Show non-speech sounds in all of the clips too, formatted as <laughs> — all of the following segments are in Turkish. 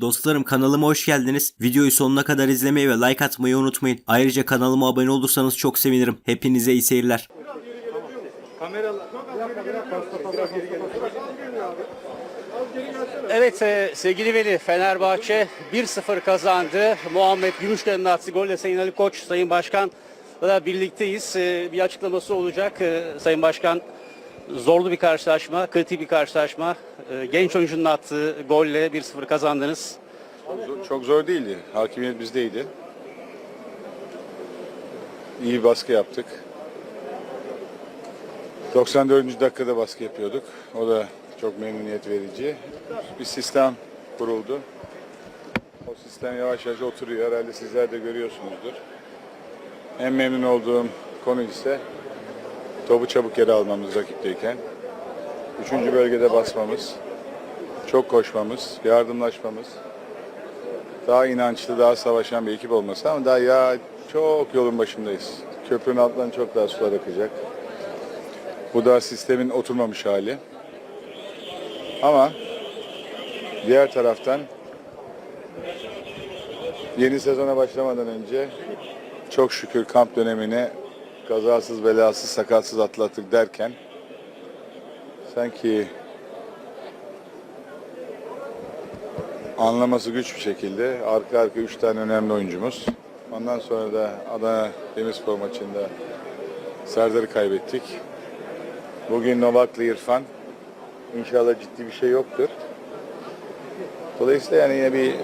Dostlarım kanalıma hoş geldiniz. Videoyu sonuna kadar izlemeyi ve like atmayı unutmayın. Ayrıca kanalıma abone olursanız çok sevinirim. Hepinize iyi seyirler. Evet e, sevgili Veli Fenerbahçe 1-0 kazandı. Muhammed Gümüşler'in attığı golle Sayın Ali Koç, Sayın Başkan'la birlikteyiz. E, bir açıklaması olacak. E, Sayın Başkan zorlu bir karşılaşma, kritik bir karşılaşma. E, genç oyuncunun attığı golle 1-0 kazandınız. Çok zor değildi. Hakimiyet bizdeydi. İyi bir baskı yaptık. 94. dakikada baskı yapıyorduk. O da çok memnuniyet verici. Bir sistem kuruldu. O sistem yavaş yavaş oturuyor. Herhalde sizler de görüyorsunuzdur. En memnun olduğum konu ise topu çabuk yere almamız rakipteyken. Üçüncü bölgede basmamız, çok koşmamız, yardımlaşmamız, daha inançlı, daha savaşan bir ekip olması ama daha ya çok yolun başındayız. Köprünün altından çok daha sular akacak. Bu da sistemin oturmamış hali. Ama diğer taraftan yeni sezona başlamadan önce çok şükür kamp dönemine kazasız belasız sakatsız atlattık derken sanki anlaması güç bir şekilde arka arka üç tane önemli oyuncumuz. Ondan sonra da Adana Demirspor maçında Serdar'ı kaybettik. Bugün Novak'la İrfan. İnşallah ciddi bir şey yoktur. Dolayısıyla yani yine bir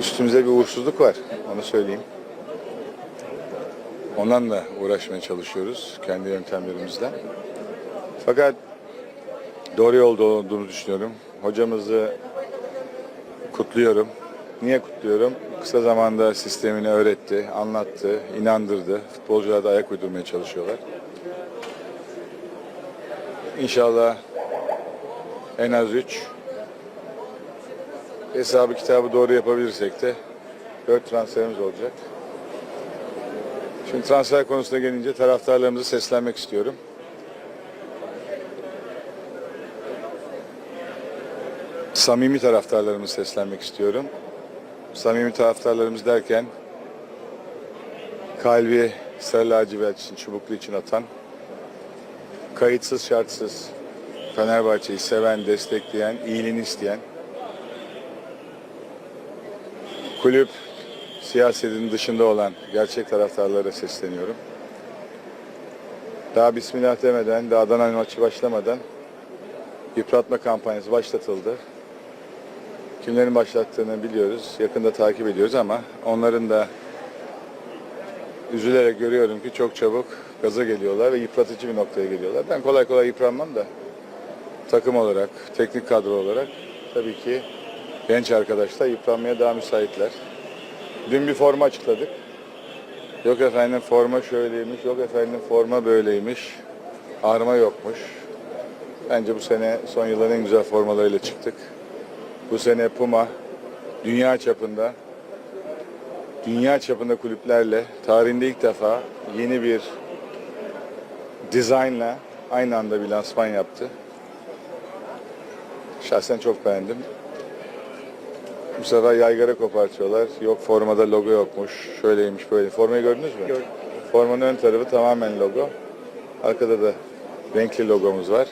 üstümüze bir uğursuzluk var. Onu söyleyeyim. Ondan da uğraşmaya çalışıyoruz kendi yöntemlerimizle. Fakat doğru yolda olduğunu düşünüyorum. Hocamızı kutluyorum. Niye kutluyorum? Kısa zamanda sistemini öğretti, anlattı, inandırdı. Futbolcular da ayak uydurmaya çalışıyorlar. İnşallah en az 3 hesabı kitabı doğru yapabilirsek de 4 transferimiz olacak. Şimdi transfer konusuna gelince taraftarlarımızı seslenmek istiyorum. samimi taraftarlarımı seslenmek istiyorum. Samimi taraftarlarımız derken kalbi sarı lacivert için, çubuklu için atan, kayıtsız şartsız Fenerbahçe'yi seven, destekleyen, iyiliğini isteyen, kulüp siyasetin dışında olan gerçek taraftarlara sesleniyorum. Daha Bismillah demeden, daha Adana maçı başlamadan yıpratma kampanyası başlatıldı. Kimlerin başlattığını biliyoruz, yakında takip ediyoruz ama onların da üzülerek görüyorum ki çok çabuk gaza geliyorlar ve yıpratıcı bir noktaya geliyorlar. Ben kolay kolay yıpranmam da takım olarak, teknik kadro olarak tabii ki genç arkadaşlar yıpranmaya daha müsaitler. Dün bir forma açıkladık. Yok efendim forma şöyleymiş, yok efendim forma böyleymiş. Arma yokmuş. Bence bu sene son yılların en güzel formalarıyla çıktık. Bu sene Puma dünya çapında dünya çapında kulüplerle tarihinde ilk defa yeni bir dizaynla aynı anda bir lansman yaptı. Şahsen çok beğendim. Bu sefer yaygara kopartıyorlar. Yok formada logo yokmuş. Şöyleymiş böyle. Formayı gördünüz mü? Gördüm. Formanın ön tarafı tamamen logo. Arkada da renkli logomuz var.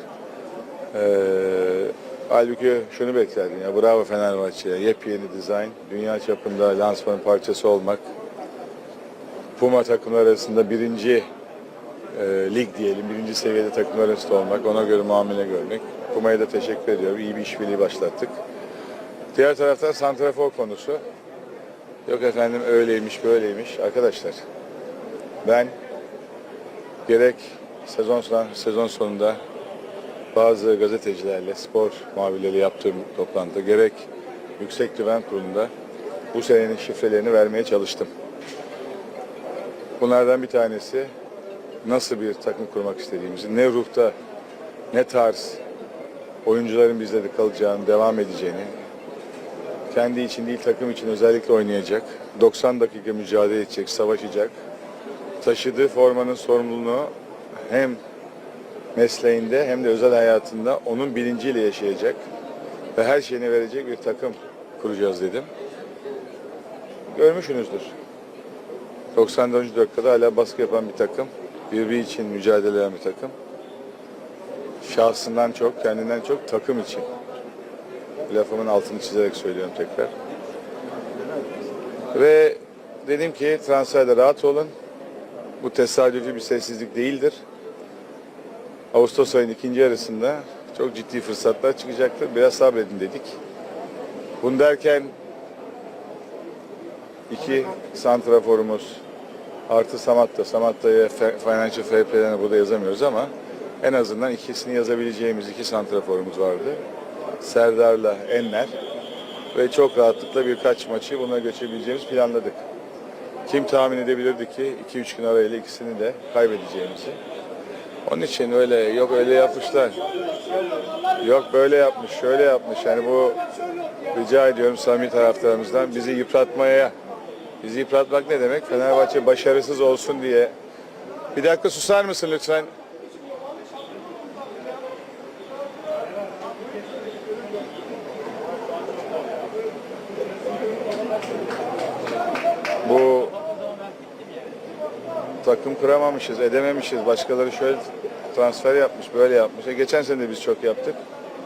Ee, halbuki şunu beklerdim ya bravo Fenerbahçe'ye yepyeni dizayn, dünya çapında lansmanın parçası olmak, Puma takımlar arasında birinci e, lig diyelim, birinci seviyede takımlar arasında olmak, ona göre muamele görmek. Puma'ya da teşekkür ediyorum, iyi bir işbirliği başlattık. Diğer taraftan santrafor konusu. Yok efendim öyleymiş böyleymiş. Arkadaşlar ben gerek sezon, son- sezon sonunda bazı gazetecilerle, spor muhabirleriyle yaptığım toplantıda gerek Yüksek Güven Kurulu'nda bu senenin şifrelerini vermeye çalıştım. Bunlardan bir tanesi nasıl bir takım kurmak istediğimizi, ne ruhta, ne tarz oyuncuların bizde de kalacağını, devam edeceğini, kendi için değil takım için özellikle oynayacak, 90 dakika mücadele edecek, savaşacak, taşıdığı formanın sorumluluğunu hem mesleğinde hem de özel hayatında onun bilinciyle yaşayacak ve her şeyini verecek bir takım kuracağız dedim. Görmüşsünüzdür. 94. dakikada hala baskı yapan bir takım. Birbiri için mücadele eden bir takım. Şahsından çok, kendinden çok takım için. Lafımın altını çizerek söylüyorum tekrar. Ve dedim ki transferde rahat olun. Bu tesadüfi bir sessizlik değildir. Ağustos ayının ikinci yarısında çok ciddi fırsatlar çıkacaktır. Biraz sabredin dedik. Bunu derken iki santraforumuz artı Samatta. Samatta'ya Financial Fair Play'den burada yazamıyoruz ama en azından ikisini yazabileceğimiz iki santraforumuz vardı. Serdar'la Enner ve çok rahatlıkla birkaç maçı buna geçebileceğimiz planladık. Kim tahmin edebilirdi ki 2-3 gün arayla ikisini de kaybedeceğimizi. Onun için öyle yok öyle yapmışlar. Yok böyle yapmış, şöyle yapmış. Yani bu rica ediyorum samimi taraftarımızdan bizi yıpratmaya bizi yıpratmak ne demek? Fenerbahçe başarısız olsun diye. Bir dakika susar mısın lütfen? Bu takım kuramamışız, edememişiz. Başkaları şöyle transfer yapmış, böyle yapmış. E, geçen sene de biz çok yaptık.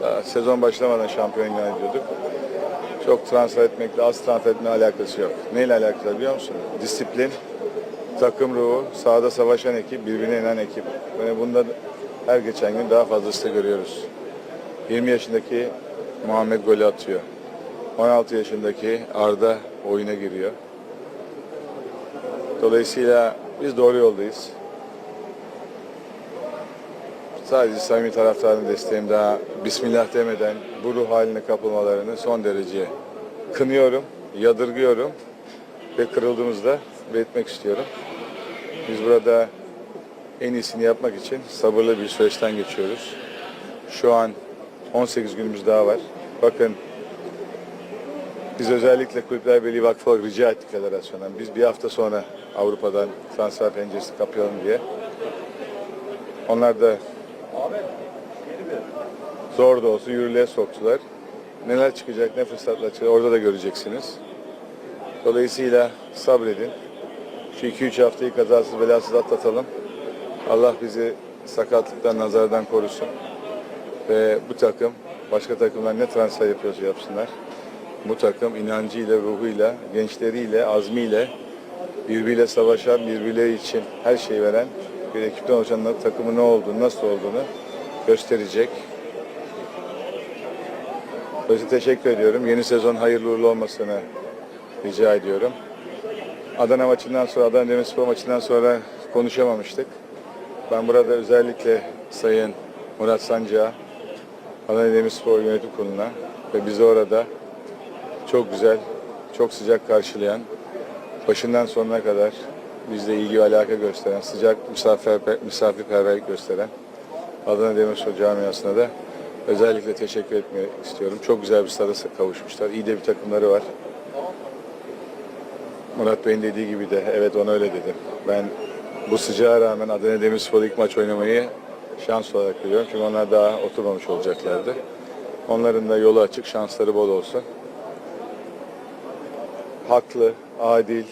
Daha sezon başlamadan şampiyon ilan ediyorduk. Çok transfer etmekle, az transfer etme alakası yok. Neyle alakalı biliyor musun? Disiplin, takım ruhu, sahada savaşan ekip, birbirine inen ekip. Ve bunda her geçen gün daha fazlasını görüyoruz. 20 yaşındaki Muhammed golü atıyor. 16 yaşındaki Arda oyuna giriyor. Dolayısıyla biz doğru yoldayız. Sadece samimi taraftarın desteğim daha Bismillah demeden bu ruh haline kapılmalarını son derece kınıyorum, yadırgıyorum ve kırıldığımızda belirtmek istiyorum. Biz burada en iyisini yapmak için sabırlı bir süreçten geçiyoruz. Şu an 18 günümüz daha var. Bakın biz özellikle Kulüpler Birliği Vakfı rica ettik federasyondan. Biz bir hafta sonra Avrupa'dan transfer penceresi kapayalım diye. Onlar da zor da olsa yürürlüğe soktular. Neler çıkacak, ne fırsatlar çıkacak orada da göreceksiniz. Dolayısıyla sabredin. Şu 2-3 haftayı kazasız belasız atlatalım. Allah bizi sakatlıktan, nazardan korusun. Ve bu takım başka takımlar ne transfer yapıyorsa yapsınlar. Bu takım inancıyla, ruhuyla, gençleriyle, azmiyle, birbiriyle savaşan, birbirleri için her şeyi veren bir ekipten oluşan takımın ne olduğunu, nasıl olduğunu gösterecek. Dolayısıyla teşekkür ediyorum. Yeni sezon hayırlı uğurlu olmasını rica ediyorum. Adana maçından sonra, Adana Demirspor maçından sonra konuşamamıştık. Ben burada özellikle Sayın Murat Sancı'ya, Adana Demirspor Yönetim Kurulu'na ve bizi orada çok güzel, çok sıcak karşılayan, başından sonuna kadar bizle ilgi ve alaka gösteren, sıcak misafirper, misafirperverlik gösteren Adana Demirspor camiasına da özellikle teşekkür etmek istiyorum. Çok güzel bir stada kavuşmuşlar. İyi de bir takımları var. Murat Bey'in dediği gibi de evet ona öyle dedim. Ben bu sıcağa rağmen Adana Demirspor ilk maç oynamayı şans olarak görüyorum. Çünkü onlar daha oturmamış olacaklardı. Onların da yolu açık, şansları bol olsun. Haklı, adil,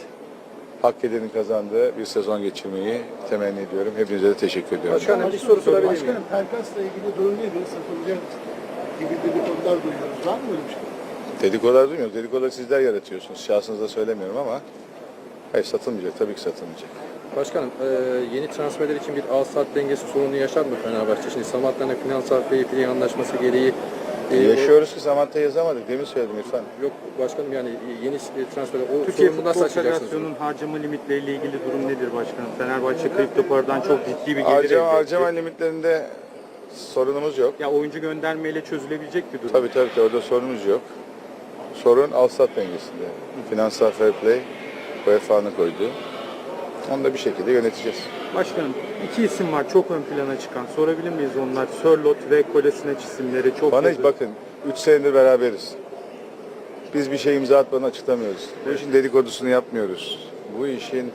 hak edenin kazandığı bir sezon geçirmeyi temenni ediyorum. Hepinize de teşekkür ediyorum. Başkanım bir soru sorabilir miyim? Başkanım Pelkas'la ilgili durum nedir? Satılacak gibi dedikodular duyuyoruz. Var mı öyle bir şey? Dedikodular duymuyoruz. Dedikoduları sizler yaratıyorsunuz. Şahsınızda söylemiyorum ama hayır satılmayacak. Tabii ki satılmayacak. Başkanım, e, yeni transferler için bir al saat dengesi sorunu yaşar mı Fenerbahçe? Şimdi Samatta'nın finansal fair play anlaşması gereği e, Yaşıyoruz ki Samatta'yı yazamadık. Demin söyledim İrfan. yok başkanım yani yeni transferler o Türkiye sorunu nasıl Futbol açacaksınız? Federasyonu'nun harcama limitleriyle ilgili durum nedir başkanım? Fenerbahçe kripto paradan çok ciddi bir gelir Harcama, elde etti. harcama limitlerinde sorunumuz yok. Ya oyuncu göndermeyle çözülebilecek bir durum. Tabii tabii tabii orada sorunumuz yok. Sorun al-sat dengesinde. Finansal fair play UEFA'nın koyduğu. Onu da bir şekilde yöneteceğiz. Başkanım iki isim var çok ön plana çıkan. Sorabilir miyiz onlar? Sörlot ve Kolasinac isimleri çok Bana hiç yazı- bakın 3 senedir beraberiz. Biz bir şey imza atmadan açıklamıyoruz. Bu işin dedikodusunu yapmıyoruz. Bu işin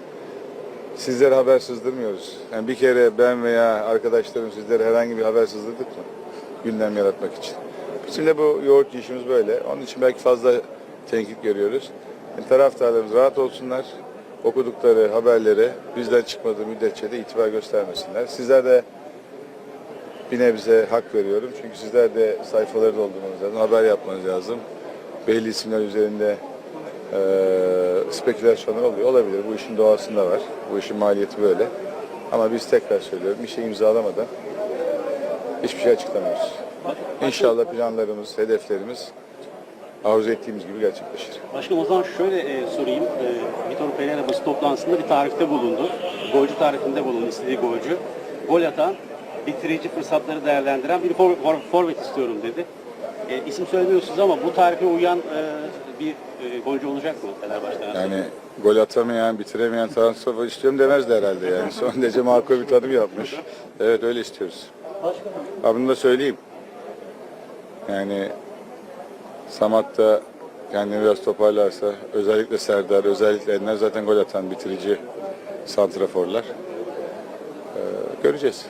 sizlere haber sızdırmıyoruz. Yani bir kere ben veya arkadaşlarım sizlere herhangi bir haber sızdırdık mı? Gündem yaratmak için. Bizim de bu yoğurt işimiz böyle. Onun için belki fazla tenkit görüyoruz. Yani taraftarlarımız rahat olsunlar. Okudukları haberlere bizden çıkmadığı müddetçe de itibar göstermesinler. Sizler de bir nebze hak veriyorum. Çünkü sizler de sayfaları doldurmanız lazım, haber yapmanız lazım. Belli isimler üzerinde eee spekülasyonlar oluyor. Olabilir. Bu işin doğasında var. Bu işin maliyeti böyle. Ama biz tekrar söylüyorum, bir şey imzalamadan hiçbir şey açıklamıyoruz. İnşallah planlarımız, hedeflerimiz arzu ettiğimiz gibi gerçekleşir. Başkanım o zaman şöyle e, sorayım. E, Vitor Pereira basın toplantısında bir tarifte bulundu. Golcü tarifinde bulundu, istediği golcü. Gol atan, bitirici fırsatları değerlendiren bir for, for- forvet istiyorum dedi. E, isim söylemiyorsunuz ama bu tarife uyan e, bir e, golcü olacak mı Fenerbahçe'den? Yani gol atamayan, bitiremeyen transfer istiyorum demezdi herhalde yani. <laughs> Son derece makul bir tanım yapmış. Evet öyle istiyoruz. Ha bunu da söyleyeyim. Yani Samat da kendini biraz toparlarsa, özellikle Serdar, özellikle Enler zaten gol atan bitirici santraforlar. Ee, göreceğiz.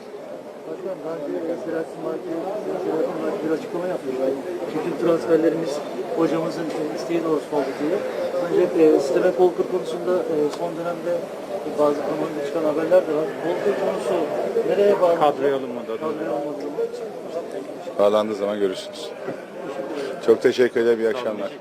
Başkanım daha önce Selahattin Marki bir açıklama yapmıştı. Bütün transferlerimiz hocamızın isteği doğrultusunda oldu diye. Ancak e, Steven Polker konusunda e, son dönemde bazı kamuoyunda çıkan haberler de var. Polker konusu nereye bağlı? Kadroya alınmadı adı. Kadroya alınmadı. Bağlandığı zaman görürsünüz. Çok teşekkür ederim. İyi akşamlar.